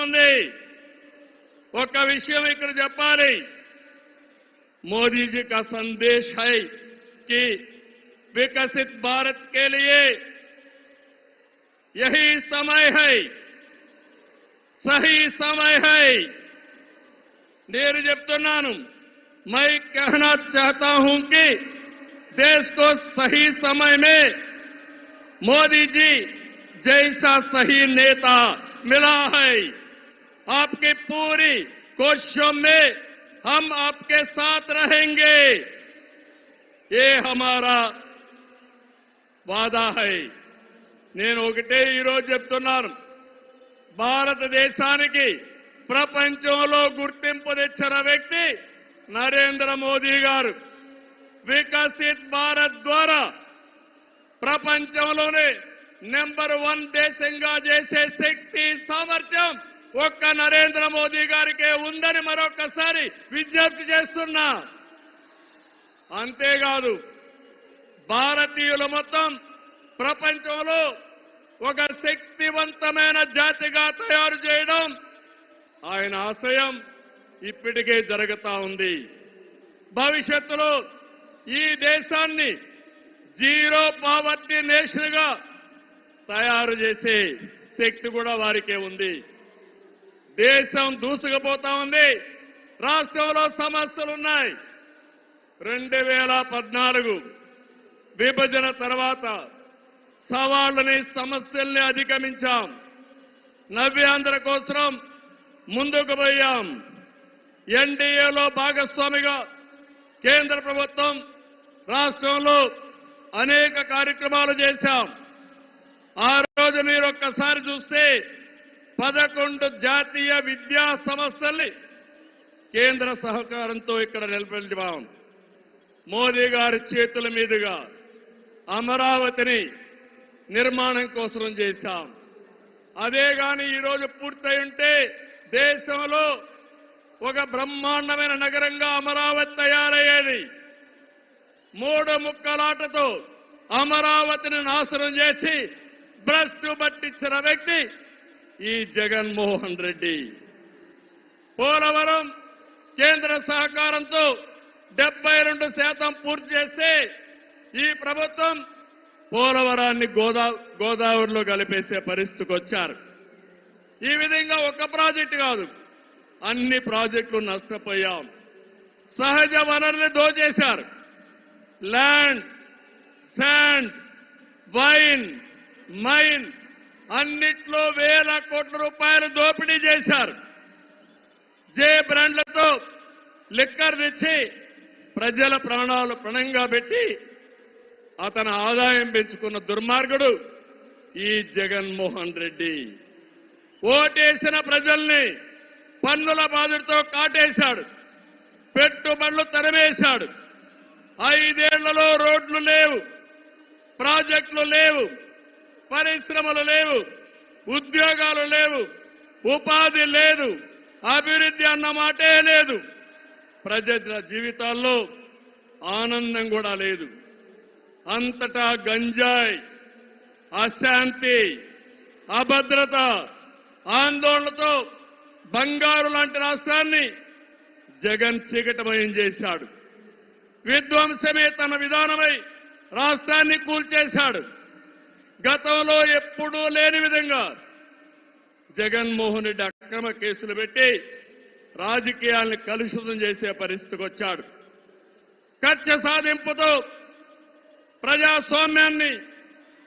ఉంది ఒక విషయం ఇక్కడ చెప్పాలి मोदी जी का संदेश है कि विकसित भारत के लिए यही समय है सही समय है నేను చెప్తున్నాను मैं कहना चाहता हूं कि देश को सही समय में मोदी जी जैसा सही नेता मिला है आपकी पूरी कोशिशों में हम आपके साथ रहेंगे ये हमारा వాదా హై నేను ఒకటే ఈరోజు చెప్తున్నాను భారతదేశానికి ప్రపంచంలో గుర్తింపు తెచ్చిన వ్యక్తి నరేంద్ర మోదీ గారు వికసిత్ భారత్ ద్వారా ప్రపంచంలోనే నెంబర్ వన్ దేశంగా చేసే శక్తి సామర్థ్యం ఒక్క నరేంద్ర మోదీ గారికే ఉందని మరొకసారి విజ్ఞప్తి చేస్తున్నా. అంతేకాదు భారతీయులు మొత్తం ప్రపంచంలో ఒక శక్తివంతమైన జాతిగా తయారు చేయడం ఆయన ఆశయం ఇప్పటికే జరుగుతా ఉంది. భవిష్యత్తులో ఈ దేశాన్ని జీరో పావర్టీ నేషన్గా తయారు చేసే శక్తి కూడా వారికే ఉంది. దేశం దూసుకుపోతా ఉంది. రాష్ట్రంలో సమస్యలున్నాయి. రెండు వేల పద్నాలుగు విభజన తర్వాత సవాళ్ళని సమస్యల్ని అధిగమించాం. నవ్యాంధ్ర కోసం ముందుకు పోయాం. ఎన్డీఏలో భాగస్వామిగా కేంద్ర ప్రభుత్వం రాష్ట్రంలో అనేక కార్యక్రమాలు చేశాం. ఆ రోజు మీరు ఒక్కసారి చూస్తే పదకొండు జాతీయ విద్యా సంస్థల్ని కేంద్ర సహకారంతో ఇక్కడ నిలబెట్టాం మోదీ గారి చేతుల మీదుగా అమరావతిని నిర్మాణం కోసం చేశాం. అదే గాని ఈరోజు పూర్తయి ఉంటే దేశంలో ఒక బ్రహ్మాండమైన నగరంగా అమరావతి తయారయ్యేది. మూడు ముక్కలాటతో అమరావతిని నాశనం చేసి భ్రష్టు పట్టించిన వ్యక్తి ఈ జగన్మోహన్ రెడ్డి. పోలవరం కేంద్ర సహకారంతో డెబ్బై రెండు శాతం పూర్తి చేస్తే ఈ ప్రభుత్వం పోలవరాన్ని గోదా గోదావరిలో కలిపేసే పరిస్థితికి వచ్చారు. ఈ విధంగా ఒక ప్రాజెక్టు కాదు అన్ని ప్రాజెక్టులు నష్టపోయాం. సహజ వనరులు దోచేశారు. ల్యాండ్ శాండ్ వైన్ మైన్ అన్నిట్లో వేల కోట్ల రూపాయలు దోపిడీ చేశారు. జే బ్రాండ్లతో లిక్కర్ తెచ్చి ప్రజల ప్రాణాలు పణంగా పెట్టి అతను ఆదాయం పెంచుకున్న దుర్మార్గుడు ఈ జగన్మోహన్ రెడ్డి. ఓటేసిన ప్రజల్ని పన్నుల బాధుడితో కాటేశాడు. పెట్టుబడులు తరిమేశాడు. ఐదేళ్ళలో రోడ్లు లేవు. ప్రాజెక్టులు లేవు. పరిశ్రమలు లేవు ఉద్యోగాలు లేవు ఉపాధి లేదు అభివృద్ధి అన్న మాటే లేదు. ప్రజల జీవితాల్లో ఆనందం కూడా లేదు. అంతటా గంజాయి అశాంతి అభద్రత ఆందోళనతో బంగారు లాంటి రాష్ట్రాన్ని జగన్ చీకటమయం చేశాడు. విధ్వంసమే తన విధానమై రాష్ట్రాన్ని కూల్చేశాడు. గతంలో ఎప్పుడూ లేని విధంగా జగన్మోహన్ రెడ్డి అక్రమ కేసులు పెట్టి రాజకీయాల్ని కలుషితం చేసే పరిస్థితికి వచ్చాడు. కక్ష సాధింపుతో ప్రజాస్వామ్యాన్ని